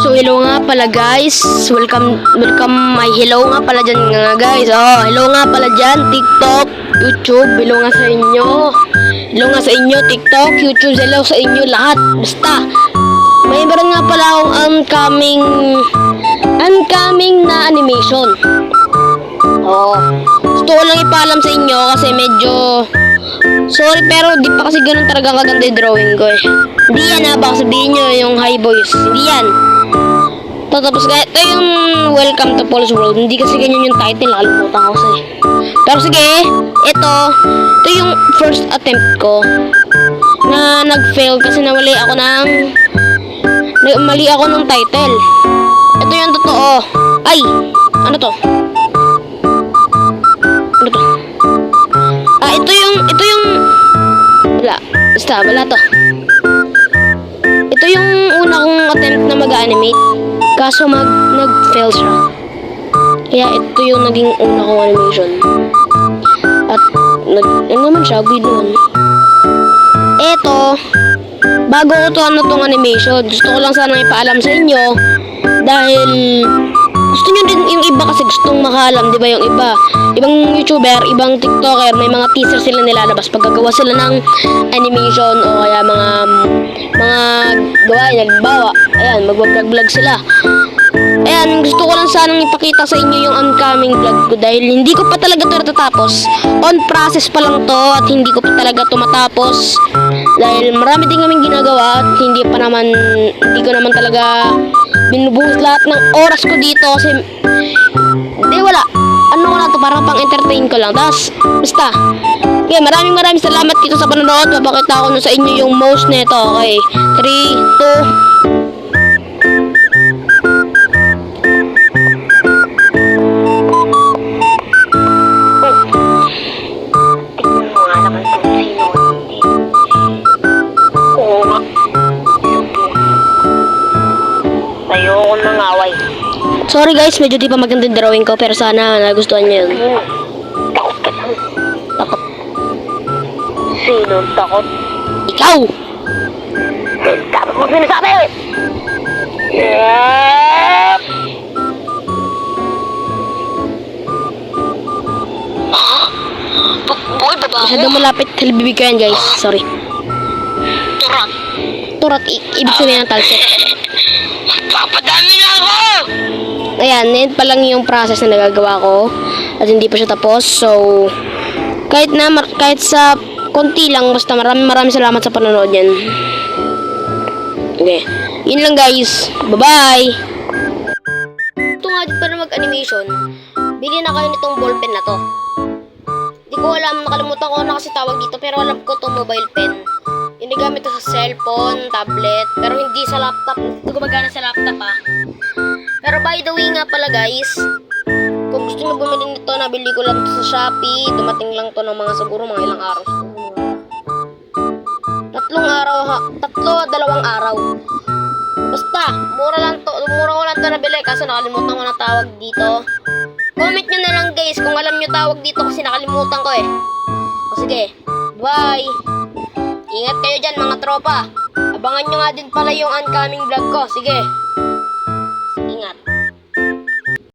So hello nga pala guys. Welcome welcome my hello nga pala dyan nga guys. Oh, hello nga pala dyan TikTok, YouTube. Hello nga sa inyo. Hello nga sa inyo TikTok, YouTube. Hello sa inyo lahat. Basta may meron nga pala akong oncoming oncoming na animation. Oh. Gusto ko lang ipaalam sa inyo kasi medyo Sorry pero di pa kasi ganun talaga kaganda yung drawing ko eh. Hindi yan ha, baka sabihin nyo yung high boys. Hindi yan. Tapos kaya ito yung Welcome to Paul's World. Hindi kasi ganyan yung title, nakalimutan ko kasi. Pero sige, ito, ito yung first attempt ko na nag-fail kasi nawali ako ng mali ako ng title. Ito yung totoo. Ay, ano to? Ano to? Ah, ito yung, ito yung, wala, basta, wala to. Ito yung una kong attempt na mag-animate. Kaso mag, nag-fail siya. Kaya ito yung naging una kong animation. At, nag, ano naman siya, good naman. Eto, bago ko to ano tong animation, gusto ko lang sana ipaalam sa inyo dahil gusto nyo din yung iba kasi gustong makaalam, di ba yung iba? Ibang YouTuber, ibang TikToker, may mga teaser sila nilalabas pag gagawa sila ng animation o kaya mga mga gawain, nagbawa. Ayan, mag-vlog sila. Ayan, gusto ko lang sanang ipakita sa inyo yung oncoming vlog ko dahil hindi ko pa talaga ito natatapos. On process pa lang to at hindi ko pa talaga ito matapos. Dahil marami din kaming ginagawa at hindi pa naman, hindi ko naman talaga binubuhos lahat ng oras ko dito kasi hindi wala. Ano ko na to, parang pang entertain ko lang. Tapos, basta. Okay, maraming maraming salamat dito sa panonood. Papakita ko na sa inyo yung most nito. Okay, 3, 2, Ayoko nang away. Sorry guys, medyo di pa maganda yung drawing ko pero sana nagustuhan niyo yun. Hmm. Takot ka lang. Takot. Sino takot? Ikaw! Dapat mo sinasabi! Yep! Boy, babae. Masyadong malapit halibibig ko yan guys. Sorry. Turat. Turat, i- ibig sabihin ng talsik. Papadami na ako! Ayan, yan pa lang yung process na nagagawa ko. At hindi pa siya tapos. So, kahit na, kahit sa konti lang, basta maraming maraming salamat sa panonood yan. Okay. Yun lang guys. Bye-bye! Ito nga dito para mag-animation, bili na kayo nitong ballpen na to. Di ko alam, nakalimutan ko na kasi tawag dito, pero alam ko itong mobile pen. Yung nagamit ko sa cellphone, tablet, pero hindi sa laptop. Hindi gumagana sa laptop ah. Pero by the way nga pala guys, kung gusto nyo bumili nito, nabili ko lang to sa Shopee. Dumating lang to ng mga siguro mga ilang araw. Tatlong araw ha, tatlo, dalawang araw. Basta, mura lang to, mura ko lang to nabili kasi nakalimutan ko na tawag dito. Comment nyo na lang guys kung alam nyo tawag dito kasi nakalimutan ko eh. O sige, bye! Ingat kayo dyan mga tropa. Abangan nyo nga din pala yung oncoming vlog ko. Sige.